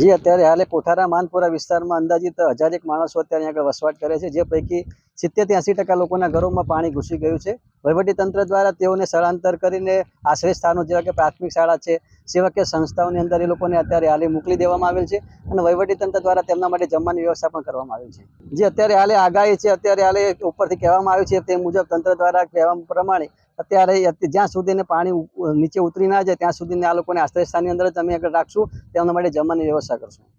જે, અત્યારે હાલે કોઠારા માનપુરા વિસ્તારમાં અંદાજિત હજારેક માણસો અત્યારે આગળ વસવાટ કરે છે, જે પૈકી સિત્તેરથી એંસી ટકા લોકોના ઘરોમાં પાણી ઘૂસી ગયું છે. વહીવટીતંત્ર દ્વારા તેઓને સ્થળાંતર કરીને આશ્રય સ્થાનો જેવા કે પ્રાથમિક શાળા છે, સેવાકીય સંસ્થાઓની અંદર એ લોકોને અત્યારે હાલે મોકલી દેવામાં આવેલ છે અને વહીવટીતંત્ર દ્વારા તેમના માટે જમવાની વ્યવસ્થા પણ કરવામાં આવી છે. જે અત્યારે હાલે આગાહી છે, અત્યારે હાલે ઉપરથી કહેવામાં આવ્યું છે તે મુજબ તંત્ર દ્વારા કહેવા પ્રમાણે અત્યારે અત- જ્યાં સુધીને પાણી નીચે ઉતરી ના જાય, ત્યાં સુધીને આ લોકોને આશ્રયસ્થાનની અંદર જ અમે આગળ રાખશું. તેમના માટે જમવાની વ્યવસ્થા કરશું.